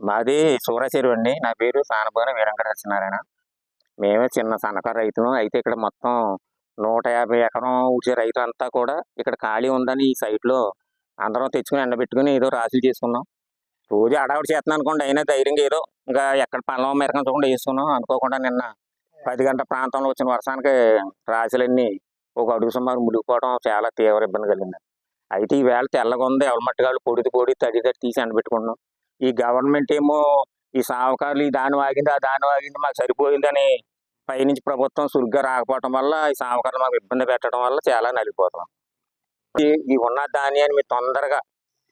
మాది సూరచెరువు అండి. నా పేరు సానబోన వీరంకట సత్యనారాయణ మేమే చిన్న సన్నకారు రైతులు. అయితే ఇక్కడ మొత్తం నూట యాభై ఎకరం ఊసే రైతు అంతా కూడా ఇక్కడ ఖాళీ ఉందని ఈ సైట్లో అందరం తెచ్చుకుని ఎండబెట్టుకుని ఏదో రాసులు చేసుకున్నాం. రోజు అడావిడి చేస్తున్నాను అనుకోండి. అయినా ధైర్యంగా ఏదో ఇంకా ఎక్కడ పనులు మెరకం చూడకుండా వేసుకున్నాం అనుకోకుండా నిన్న పది గంటల ప్రాంతంలో వచ్చిన వర్షానికి రాశులన్నీ ఒక అడుగు సుమారు మునిగిపోవడం చాలా తీవ్ర ఇబ్బంది కలిగింది. అయితే ఈ వేళ తెల్లగా ఉంది. ఎవరి పొడిది పొడి తడి తడి తీసి ఎండబెట్టుకున్నాం. ఈ గవర్నమెంట్ ఏమో ఈ సావకారులు ఈ దాని వాగింది ఆ దాని వాగింది మాకు సరిపోయిందని పైనుంచి ప్రభుత్వం సురుగ్గా రాకపోవటం వల్ల ఈ సావకారులు మాకు ఇబ్బంది పెట్టడం వల్ల చాలా నలిగిపోతాం. ఈ- ఉన్న ధాన్యాన్ని మీరు తొందరగా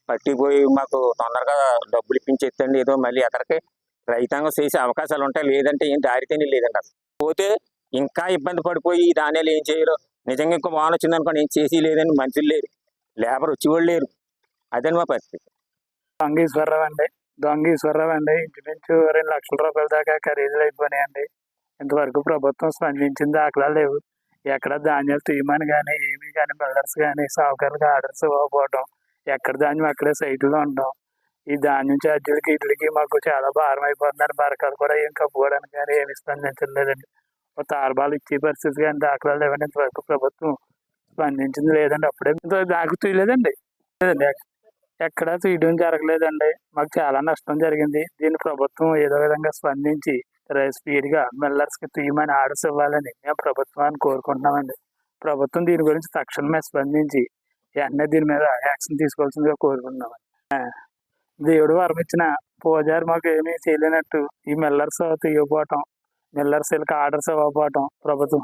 పట్టిపోయి మాకు తొందరగా డబ్బులు ఇప్పించేస్తండి ఏదో మళ్ళీ ఎదరికి రైతాంగం చేసే అవకాశాలు ఉంటాయి. లేదంటే ఏం దారితేనే లేదండి అసలు. పోతే ఇంకా ఇబ్బంది పడిపోయి ఈ ధాన్యాలు ఏం చేయరు. నిజంగా ఇంకో వాన వచ్చింది అనుకోండి ఏం చేసి లేదని మనుషులు లేరు. లేబర్ వచ్చేవాళ్ళు లేరు. అదని మా పరిస్థితి. దొంగీశ్వరరావు అండి. దొంగీశ్వరరావు అండి. అండి ఇంచుమించు రెండు లక్షల రూపాయల దాకా ఖరీదులు అయిపోయినాయండి. ఇంతవరకు ప్రభుత్వం స్పందించిన దాఖలా లేవు. ఎక్కడ ధాన్యాలు తీయమని కానీ ఏమీ కానీ బిల్డర్స్ కానీ సావుకారులకు ఆర్డర్స్ ఇవ్వకపోవడం ఎక్కడ ధాన్యం అక్కడే సైట్లో ఉండడం ఈ ధాన్యం ఛార్జీలకి వీటికి మాకు చాలా భారం అయిపోతుందని బరకాలు కూడా ఏం కప్పుకోవడానికి కానీ ఏమి స్పందించలేదండి ఒక తారబాలు ఇచ్చే పరిస్థితి కానీ దాఖలాలు లేవని ఇంతవరకు ప్రభుత్వం స్పందించింది లేదండి. అప్పుడే దాకా తీయలేదండి. లేదండి. ఎక్కడా తీయడం జరగలేదండి. మాకు చాలా నష్టం జరిగింది. దీన్ని ప్రభుత్వం ఏదో విధంగా స్పందించి స్పీడ్గా మిల్లర్స్కి తీయమని ఆర్డర్స్ ఇవ్వాలని మేము ప్రభుత్వాన్ని కోరుకుంటున్నామండి. ప్రభుత్వం దీని గురించి తక్షణమే స్పందించి వెంటనే దీని మీద యాక్షన్ తీసుకోవాల్సిందిగా కోరుకుంటున్నామండి. దేవుడు వరమిచ్చిన పూజారి మాకు ఏమీ చేయలేనట్టు ఈ మిల్లర్స్ తీయకపోవటం మిల్లర్స్ వీళ్ళకి ఆర్డర్స్ ఇవ్వకపోవటం ప్రభుత్వం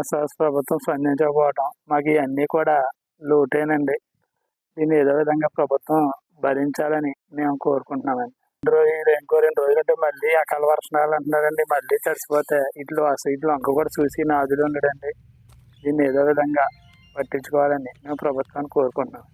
స- ప్రభుత్వం స్పందించకపోవటం మాకు ఇవన్నీ కూడా లోటేనండి. దీన్ని ఏదో విధంగా ప్రభుత్వం భరించాలని మేము కోరుకుంటున్నామండి. రెండు రోజులు ఇంకో రెండు రోజులు అంటే మళ్ళీ అకాల వర్షాలు అంటున్నారండి మళ్ళీ తడిసిపోతే ఇట్లు అసలు ఇట్లు అంక కూడా చూసి నాదులు ఉండడండి. దీన్ని ఏదో విధంగా పట్టించుకోవాలని మేము ప్రభుత్వాన్ని కోరుకుంటున్నాం.